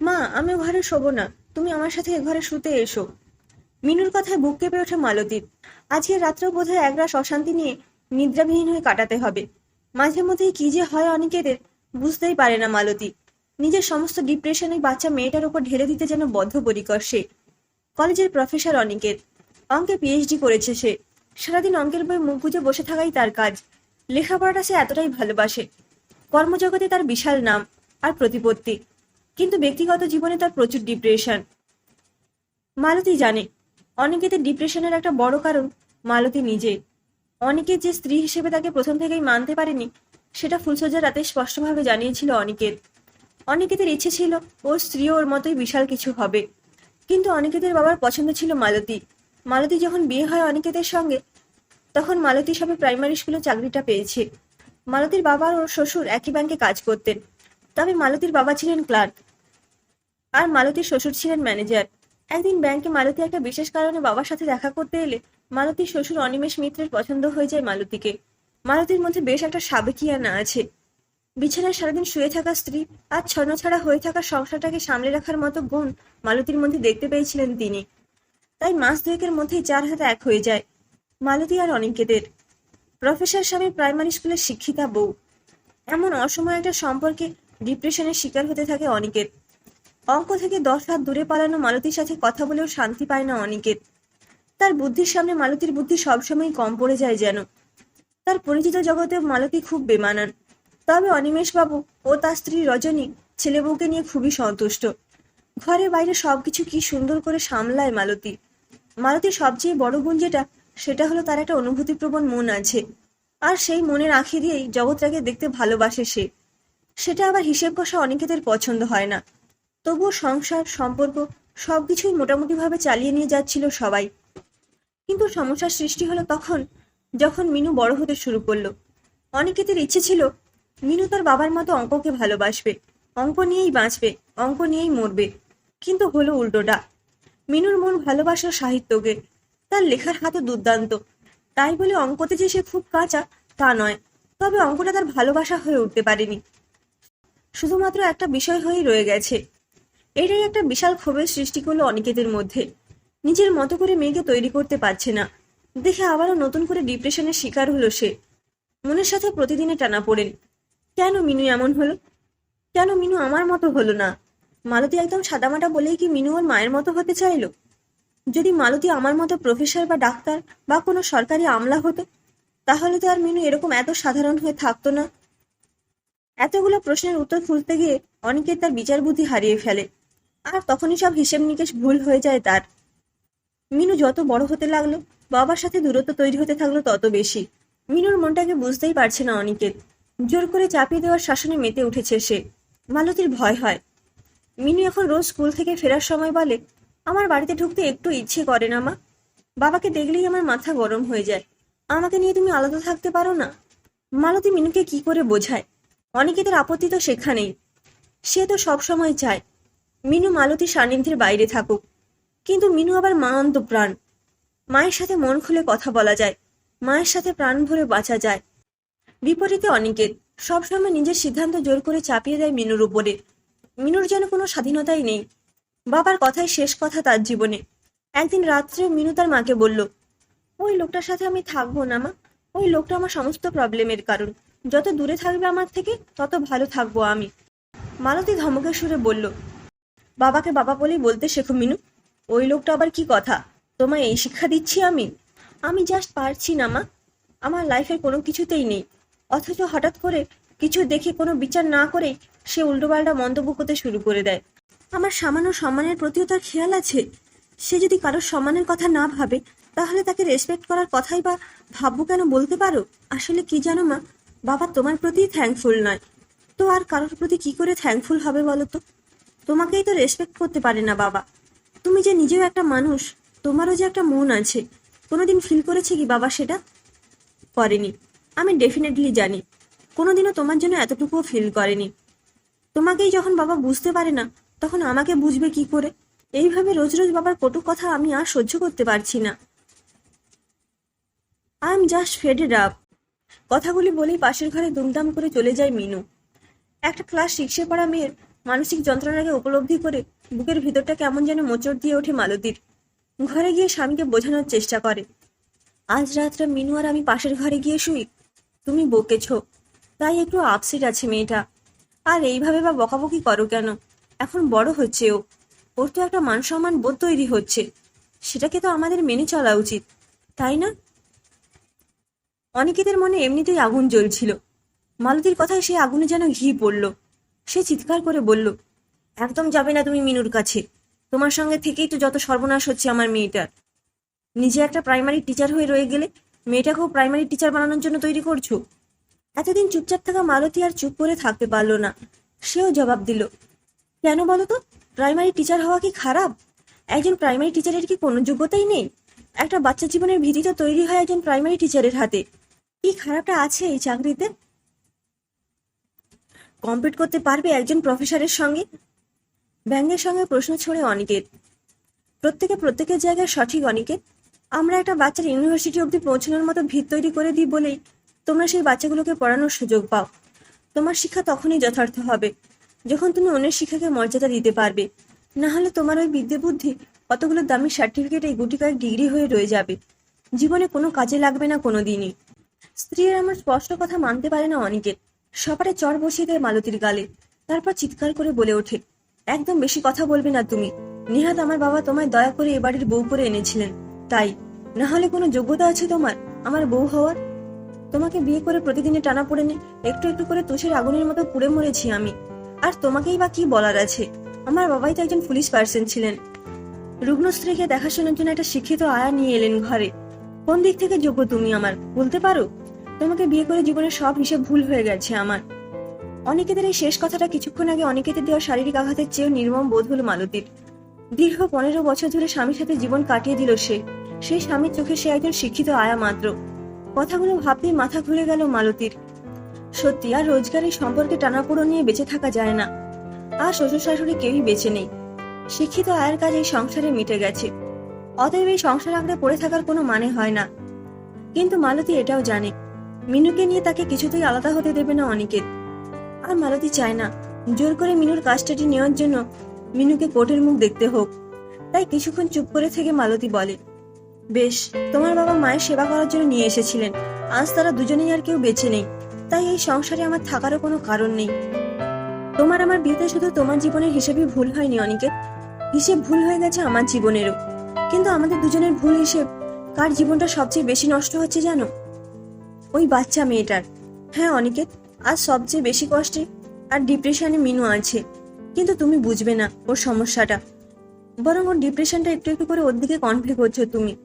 মা, আমি ঘরে শোবো না। তুমি আমার সাথে ঘরে শুতে এসো। মিনুর কথায় বুক কেঁপে ওঠে মালতীর। আজকের রাত্রেও বোধহয় একরাশ অশান্তি নিয়ে নিদ্রাবিহীন হয়ে কাটাতে হবে। মাঝে মধ্যেই কি যে হয় অনেকেদের বুঝতেই পারে না মালতী। নিজের সমস্ত ডিপ্রেশন বাচ্চা মেয়েটার উপর ঢেলে দিতে যেন বদ্ধপরিকর সে। কলেজের প্রফেসর অনিকেত। অঙ্কে পিএইচডি করেছে সে। সারাদিন অঙ্কের বই মুখ গুজে বসে থাকাই তার কাজ। লেখাপড়াটা সে এতটাই ভালোবাসে। কর্মজগতে তার বিশাল নাম আর প্রতিপত্তি। কিন্তু ব্যক্তিগত জীবনে তার প্রচুর ডিপ্রেশন মালতী জানে অনিকেতের ডিপ্রেশনের একটা বড় কারণ মালতী নিজে। অনিকেত যে স্ত্রী হিসেবে তাকে প্রথম থেকেই মানতে পারেনি, সেটা ফুলসজ্জার রাতে স্পষ্টভাবে জানিয়েছিল অনিকেত। অনিকেতের ইচ্ছে ছিল, ওর স্ত্রী ওর মতোই বিশাল কিছু হবে। কিন্তু অনিকেতের বাবার পছন্দ ছিল মালতী। মালতী যখন বিয়ে হয় অনিকেতের সঙ্গে, তখন মালতী সবে প্রাইমারি স্কুলে চাকরিটা পেয়েছে। মালতীর বাবা ওর শ্বশুর একই ব্যাংকে কাজ করতেন। তবে মালতীর বাবা ছিলেন ক্লার্ক আর মালতীর শ্বশুর ছিলেন ম্যানেজার একদিন ব্যাংকে মালতী একটা বিশেষ কারণে বাবার সাথে দেখা করতে এলে মালতীর শ্বশুর অনিমেষ মিত্রের পছন্দ হয়ে যায় মালতীকে। মালতীর মধ্যে বেশ একটা সাবেকিয়ানা আছে। বিছানায় সারাদিন শুয়ে থাকা স্ত্রী আর ছন্নছাড়া হয়ে থাকা সংসারটাকে সামলে রাখার মতো গুণ মালতীর মধ্যে দেখতে পেয়েছিলেন তিনি। তাই মাস দুয়েকের মধ্যেই চার হাতে এক হয়ে যায়। মালতী আর অনিকেতের। প্রফেসর স্বামী প্রাইমারি স্কুলের শিক্ষিতা বউ। এমন অসময় একটা সম্পর্কে ডিপ্রেশনের শিকার হতে থাকে অনিকেত। অঙ্ক থেকে দশ হাত দূরে পালানো মালতীর সাথে কথা বলেও শান্তি পায় না অনিকেত। তার বুদ্ধির সামনে মালতীর বুদ্ধি সবসময় কম পড়ে যায় যেন। তার পরিচিত জগতে মালতি খুব বেমানান। তবে অনিমেষবাবু ও তার স্ত্রী রজনী ছেলে বউকে নিয়ে খুবই সন্তুষ্ট। ঘরে বাইরে সবকিছু কি সুন্দর করে সামলায় মালতী। মালতীর সবচেয়ে বড় গুণ যেটা, সেটা হলো তার একটা অনুভূতিপ্রবণ মন আছে। আর সেই মনের আঁখি দিয়েই জগৎটাকে দেখতে ভালোবাসে সে। সেটা আবার হিসেব কষা অনেকেদের পছন্দ হয় না। তবুও সংসার, সম্পর্ক সবকিছুই মোটামুটিভাবে চালিয়ে নিয়ে যাচ্ছিল সবাই। কিন্তু সমস্যার সৃষ্টি হলো তখন যখন মিনু বড় হতে শুরু করল। অনিকেতের ইচ্ছে ছিল মিনু তার বাবার মতো অঙ্ককে ভালোবাসবে, অঙ্ক নিয়েই বাঁচবে, অঙ্ক নিয়েই মরবে। কিন্তু হলো উল্টোটা। মিনুর মন ভালোবাসার সাহিত্যকে, তার লেখার হাতে দুর্দান্ত। তাই বলে অঙ্কতে যে সে খুব কাঁচা, তা নয়। তবে অঙ্কটা তার ভালোবাসা হয়ে উঠতে পারেনি। শুধুমাত্র একটা বিষয় হয়েই রয়ে গেছে। এটাই একটা বিশাল ক্ষোভের সৃষ্টি করল অনিকেতের মধ্যে। নিজের মতো করে মেয়েকে তৈরি করতে পারছে না। দেখে আবারও নতুন করে ডিপ্রেশনের শিকার হলো সে। মনের সাথে প্রতিদিনে টানা পড়েন। কেন মিনু এমন হলো? কেন মিনু আমার মতো হলো না? মালতী একদম সাদামাটা বলেই কি মিনু ওর মায়ের মতো হতে চাইলো? যদি মালতী আমার মতো প্রফেসর বা ডাক্তার বা কোনো সরকারি আমলা হতো, তাহলে তো আর মিনু এরকম এত সাধারণ হয়ে থাকতো না। এতগুলো প্রশ্নের উত্তর খুঁজতে গিয়ে অনেকে তার বিচার বুদ্ধি হারিয়ে ফেলে। আর তখনই সব হিসেব নিকেশ ভুল হয়ে যায় তার। মিনু যত বড় হতে লাগল, বাবার সাথে দূরত্ব তৈরি হতে থাকল তত বেশি। মিনুর মনটাকে বুঝতেই পারছে না অনিকেত। জোর করে চাপিয়ে দেওয়ার শাসনে মেতে উঠেছে সে। মালতির ভয় হয়। মিনু এখন রোজ স্কুল থেকে ফেরার সময় বলে, আমার বাড়িতে ঢুকতে একটু ইচ্ছে করে না, মা। বাবাকে দেখলেই আমার মাথা গরম হয়ে যায়। আমাকে নিয়ে তুমি আলাদা থাকতে পারো না? মালতী মিনুকে কি করে বোঝায়? অনিকেতের আপত্তি তো সেখানেই। সে তো সবসময় চায় মিনু মালতী সান্নিধ্যের বাইরে থাকুক। কিন্তু মিনু আবার মা অন্ত প্রাণ। মায়ের সাথে মন খুলে কথা বলা যায়। মায়ের সাথে প্রাণ ভরে বাঁচা যায়। বিপরীতে অনিকেত। সবসময় নিজের সিদ্ধান্ত জোর করে চাপিয়ে দেয় মিনুর উপরে। মিনুর যেন কোনো স্বাধীনতাই নেই। বাবার কথাই শেষ কথা তার জীবনে। একদিন রাত্রে মিনু তার মাকে বলল, ওই লোকটার সাথে আমি থাকব না মা। ওই লোকটা আমার সমস্ত প্রবলেমের কারণ। যত দূরে থাকবে আমার থেকে, তত ভালো থাকব আমি। মালতী ধমকের সুরে বলল বাবাকে বাবা বলেই বলতে শেখো মিনু। ওই লোকটা আবার কি কথা? তোমায় এই শিক্ষা দিচ্ছি আমি? আমি জাস্ট পারছি না, মা। আমার লাইফের কোনো কিছুতেই নেই। অথচ হঠাৎ করে কিছু দেখে কোনো বিচার না করেই সে উল্টোপাল্টা মন্তব্য করতে শুরু করে দেয়। আমার সামান্য সম্মানের প্রতিও তার খেয়াল আছে। সে যদি কারোর সম্মানের কথা না ভাবে, তাহলে তাকে রেসপেক্ট করার কথাই বা ভাববো কেন বলতে পারো? আসলে কি জানো, মা? বাবা তোমার প্রতি থ্যাঙ্কফুল নয়। তো আর কারোর প্রতি কি করে থ্যাঙ্কফুল হবে বলো তো? তোমাকেই তো রেসপেক্ট করতে পারে না, বাবা। তুমি যে নিজেও একটা মানুষ, তোমারও যে একটা মন আছে, কোনোদিন ফিল করেছে কি বাবা সেটা? করেনি। আমি ডেফিনেটলি জানি। কোনোদিনও তোমার জন্য এতটুকুও ফিল করেনি। তোমাকেই যখন বাবা বুঝতে পারে না, তখন আমাকে বুঝবে কি করে? এইভাবে রোজ রোজ বাবার কটু কথা আমি আর সহ্য করতে পারছি না। I am just faded up কথাগুলি বলেই পাশের ঘরে দুমদাম করে চলে যায় মিনু। একটা ক্লাস সিক্সে পড়া মেয়ের মানসিক যন্ত্রণাকে উপলব্ধি করে বুকের ভিতরটা কেমন যেন মোচড় দিয়ে ওঠে মালতীর। ঘরে গিয়ে স্বামীকে বোঝানোর চেষ্টা করে। আজ রাতটা মিনু আর আমি পাশের ঘরে গিয়ে শুই। তুমি বকেছ। তাই একটু আপসেট আছে মেয়েটা। আর এইভাবে বা বকাবকি করো কেন? এখন বড় হচ্ছে ও। ওর তো একটা মান সম্মান বোধ তৈরি হচ্ছে। সেটাকে তো আমাদের মেনে চলা উচিত, তাই না? অনেকেদের মনে এমনিতেই আগুন জ্বলছিল। মালতীর কথায় সেই আগুনে যেন ঘি পড়ল। সে চিৎকার করে বলল, একদম যাবে না তুমি মিনুর কাছে। তোমার সঙ্গে থেকেই তো যত সর্বনাশ হচ্ছে আমার মেয়েটার। নিজে একটা প্রাইমারি টিচার হয়ে রয়ে গেলে মেয়েটাকেও প্রাইমারি টিচার বানানোর জন্য তৈরি করছ? এতদিন চুপচাপ থাকা মালতী আর চুপ করে থাকতে পারল না। সেও জবাব দিল, কেন বলো তো? প্রাইমারি টিচার হওয়া কি খারাপ? একজন প্রাইমারি টিচারের কি কোনো যোগ্যতাই নেই? একটা বাচ্চা জীবনের ভীতি তো তৈরি হয় একজন প্রাইমারি টিচারের হাতে। কি খারাপটা আছে এই চাকরিতে? কম্পিট করতে পারবে একজন প্রফেসরের সঙ্গে? ব্যঙ্গের সঙ্গে প্রশ্ন ছড়ে অনিকেত। প্রত্যেকে প্রত্যেকের জায়গায় সঠিক, অনিকেত। আমরা একটা বাচ্চার ইউনিভার্সিটি অবধি পৌঁছানোর মতো ভিত তৈরি করে দিই বলেই তোমরা সেই বাচ্চাগুলোকে পড়ানোর সুযোগ পাও। তোমার শিক্ষা তখনই যথার্থ হবে, যখন তুমি অন্যের শিক্ষাকে মর্যাদা দিতে পারবে। না হলে তোমার ওই বিদ্যে বুদ্ধি কতগুলো দামি সার্টিফিকেট এই গুটি কয়েক ডিগ্রি হয়ে রয়ে যাবে। জীবনে কোনো কাজে লাগবে না কোনো দিনই স্ত্রীর আমার স্পষ্ট কথা মানতে পারে না অনিকেত। সপারে চর বসিয়ে দেয় মালতীর গালে। তারপর চিৎকার করে বলে ওঠে, একদম বেশি কথা বলবে না তুমি। নিহাত আমার বাবা তোমায় দয়া করে এ বাড়ির বউ করে এনেছিলেন। তাই, না হলে কোনো যোগ্যতা আছে তোমার? আমার বউ হওয়ার? তোমাকে বিয়ে করে প্রতিদিনে টানা পড়ে নে, একটু একটু করে তুষের আগুনের মতো পুড়ে মরেছি আমি। আর তোমাকেই বা কি বলার আছে? আমার বাবাই তো একজন পুলিশ পার্সন ছিলেন। রুগ্ন স্ত্রীকে দেখাশোনার জন্য একটা শিক্ষিত আয়া নিয়ে এলেন ঘরে। কোন দিক থেকে যোগ্য তুমি আমার, বলতে পারো? তোমাকে বিয়ে করে জীবনের সব হিসেব ভুল হয়ে গেছে আমার। অনিকেতের এই শেষ কথাটা কিছুক্ষণ আগে অনিকেতের দেওয়া শারীরিক আঘাতের চেয়েও নির্মম বোধ হলো মালতীর। দীর্ঘ পনেরো বছর ধরে স্বামীর সাথে জীবন কাটিয়ে দিল সে। সেই স্বামীর চোখে সে একজন শিক্ষিত আয়া মাত্র। কথাগুলো ভাবতেই মাথা ঘুরে গেল মালতীর। সত্যি, আর রোজগারের সম্পর্কে টানাপোড়ো নিয়ে বেঁচে থাকা যায় না। আর শ্বশুর শাশুড়ি কেউই বেঁচে নেই। শিক্ষিত আয়ের কাজ এই সংসারে মিটে গেছে। অতএব এই সংসার আঁকড়ে পড়ে থাকার কোনো মানে হয় না। কিন্তু মালতী এটাও জানে। মিনুকে নিয়ে তাকে কিছুতেই আলাদা হতে দেবে না অনিকেত আর মালতী চায় না। জোর করে মিনুর কাজটাটি নেওয়ার জন্য মিনুকে কোর্টের মুখ দেখতে হোক। তাই কিছুক্ষণ চুপ করে থেকে মালতী বলে, বেশ, তোমার বাবা মায়ের সেবা করার জন্য নিয়ে এসেছিলেন। আজ তারা দুজনেই আর কেউ বেঁচে নেই। তাই এই সংসারে আমার থাকারও কোনো কারণ নেই। তোমার আমার বিয়েতে শুধু তোমার জীবনের হিসেবে ভুল হয়নি অনিকেত হিসেব ভুল হয়ে গেছে আমার জীবনেরও। কিন্তু আমাদের দুজনের ভুল হিসেব কার জীবনটা সবচেয়ে বেশি নষ্ট হচ্ছে জানো? ওই বাচ্চা মেয়েটার। হ্যাঁ অনিকেত, আজ সবচেয়ে বেশি কষ্টে আর ডিপ্রেশনে মিনু আছে। কিন্তু তুমি বুঝবে না ওর সমস্যাটা। বরং ওর ডিপ্রেশনটা একটু একটু করে ওর দিকে কনফ্লিক্ট করছ তুমি।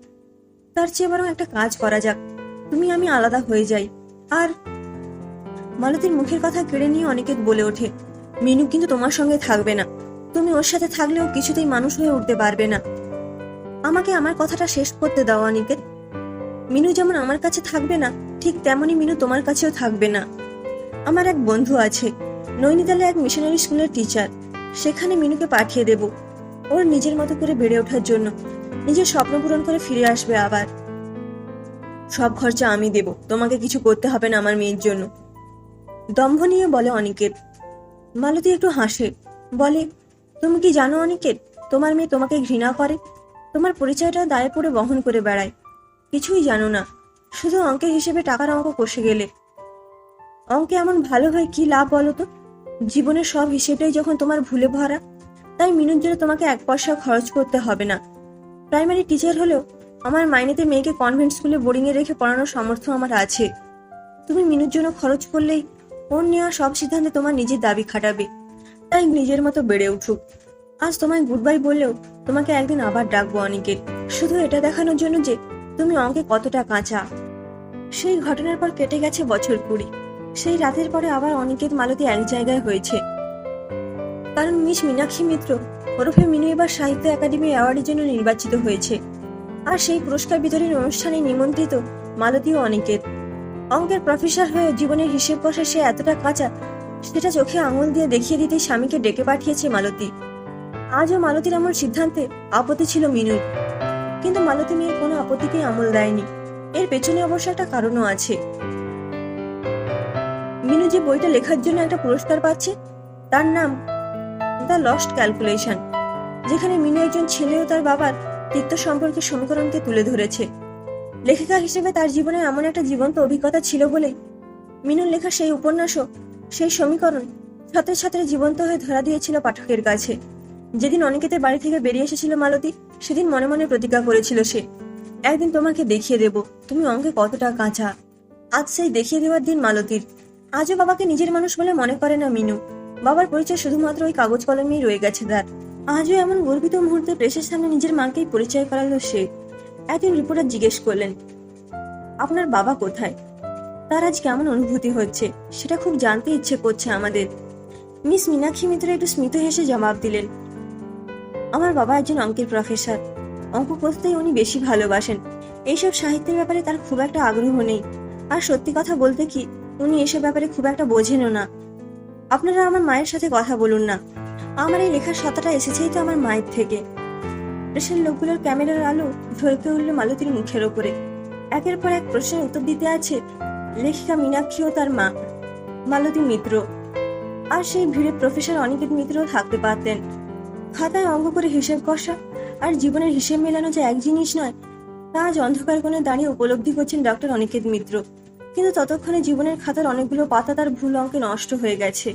তার চেয়ে বরং একটা কাজ করা যাক। তুমি আমি আলাদা হয়ে যাই। আর মালতীর মুখের কথা কেড়ে নিয়ে অনিকেত বলে ওঠে, মিনু কিন্তু তোমার সঙ্গে থাকবে না। তুমি ওর সাথে থাকলেও কিছুতেই মানুষ হয়ে উঠতে পারবে না। আমাকে আমার কথাটা শেষ করতে দাও, অনিকেত। মিনু যেমন আমার কাছে থাকবে না ঠিক তেমনই মিনু তোমার কাছেও থাকবে না। আমার এক বন্ধু আছে নৈনিতালে এক মিশনারি স্কুলের টিচার সেখানে মিনুকে পাঠিয়ে দেব। ওর নিজের মতো করে বেড়ে ওঠার জন্য। নিজের স্বপ্ন পূরণ করে ফিরে আসবে আবার। সব খরচা আমি দেব। তোমাকে কিছু করতে হবে না আমার মেয়ের জন্য। দম্ভ নিয়ে বলে অনিকেত। মালতী একটু হাসে। বলে, তুমি কি জানো অনিকেত? তোমার মেয়ে তোমাকে ঘৃণা করে। তোমার পরিচয়টা দায়ে পড়ে বহন করে বেড়ায়। কিছুই জানো না। শুধু অঙ্কের হিসেবে টাকার অঙ্ক কষে গেলে। অঙ্কে এমন ভালো হয় কি লাভ বলো তো? জীবনের সব হিসেবটাই যখন তোমার ভুলে ভরা, তাই মিনুর জন্য তোমাকে এক পয়সা খরচ করতে হবে না। প্রাইমারি টিচার হলেও আমার মাইনেতে মেয়েকে কনভেন্ট স্কুলে বোর্ডিংয়ে রেখে পড়ানোর সামর্থ্য আমার আছে। তুমি মিনুর জন্য খরচ করলেই ওর নেওয়া সব সিদ্ধান্তে তোমার নিজের দাবি খাটাবে। তাই নিজের মতো বেড়ে উঠুক। আজ তোমায় গুড বাই বললেও তোমাকে একদিন আবার ডাকবো অনেকের শুধু এটা দেখানোর জন্য যে তুমি অঙ্কে কতটা কাঁচা। সেই ঘটনার পর কেটে গেছে বছর কুড়ি। সেই রাতের পরে আবার অনিকেত মালতী এক জায়গায় হয়েছে। কারণ মিস মীনাক্ষী মিত্র ওরফে মিনু এবার সাহিত্য একাডেমি অ্যাওয়ার্ডের জন্য নির্বাচিত হয়েছে। আর সেই পুরস্কার বিতরণী অনুষ্ঠানে নিমন্ত্রিত মালতী ও অনিকেত। অঙ্কের প্রফেসর হয়ে জীবনের হিসেব কষে সে এতটা কাঁচা, সেটা চোখে আঙুল দিয়ে দেখিয়ে দিতে স্বামীকে ডেকে পাঠিয়েছে মালতী। আজও মালতীর আমার সিদ্ধান্তে আপত্তি ছিল মিনুর। কিন্তু মালতী মেয়ের কোনো আপত্তিকেই আমল দেয়নি। এর পেছনে অবশ্য একটা কারণও আছে। মিনু যে বইটা লেখার জন্য একটা পুরস্কার পাচ্ছে, তার নাম দ্য লস্ট ক্যালকুলেশন, যেখানে মিনু একজন ছেলে ও তার বাবার তিক্ত সম্পর্কে সমীকরণকে তুলে ধরেছে। লেখিকা হিসেবে তার জীবনে এমন একটা জীবন্ত অভিজ্ঞতা ছিল বলে মিনুর লেখা সেই উপন্যাসও সেই সমীকরণ ছাত্র ছাত্রে জীবন্ত হয়ে ধরা দিয়েছিল পাঠকের কাছে। যেদিন অনিকেতের বাড়ি থেকে বেরিয়ে এসেছিল মালতী, সেদিন মনে মনে প্রতিজ্ঞা করেছিল সে। একদিন তোমাকে দেখিয়ে দেব। তুমি অঙ্কে কতটা কাঁচা। আজ সেই দেখিয়ে দেওয়ার দিন, মালতীর। আজও বাবাকে নিজের মানুষ বলে মনে করে না মিনু। বাবার পরিচয় শুধুমাত্র ওই কাগজ কলমেই রয়ে গেছে তার। আজও এমন গর্বিত মুহূর্তে প্রেসের সামনে নিজের মাকেই পরিচয় করালো সে। একদিন রিপোর্টার জিজ্ঞেস করলেন, আপনার বাবা কোথায়? তার আজ কেমন অনুভূতি হচ্ছে? সেটা খুব জানতে ইচ্ছে করছে আমাদের। মিস মীনাক্ষী মিত্র একটু স্মিত হেসে জবাব দিলেন, আমার বাবা একজন অঙ্কের প্রফেসর। অঙ্ক করতেই উনি বেশি ভালোবাসেন। এইসব সাহিত্যের ব্যাপারে তার খুব একটা আগ্রহ নেই। আর সত্যি কথা বলতে কি, উনি এসব ব্যাপারে খুব একটা বোঝেনও না। আপনারা আমার মায়ের সাথে কথা বলুন না। আমার এই লেখার সত্তাটা এসেছেই তো আমার মায়ের থেকে। প্রেসের লোকগুলোর ক্যামেরার আলো ঝলকে উঠল মালতীর মুখের ওপরে। একের পর এক প্রশ্নের উত্তর দিতে আছে লেখিকা মীনাক্ষী ও তার মা, মালতী মিত্র। আর সেই ভিড়ে প্রফেসর অনিকেত মিত্রও থাকতে পারতেন। খাতায় অঙ্ক করে হিসেব কষা আর জীবনের হিসেব মেলানো যে এক জিনিস নয়, তা আজ অন্ধকার কোণে দাঁড়িয়ে উপলব্ধি করছেন ডক্টর অনিকেত মিত্র। কিন্তু ততক্ষণে জীবনের খাতার অনেকগুলো পাতা তার ভুল অঙ্কে নষ্ট হয়ে গেছে।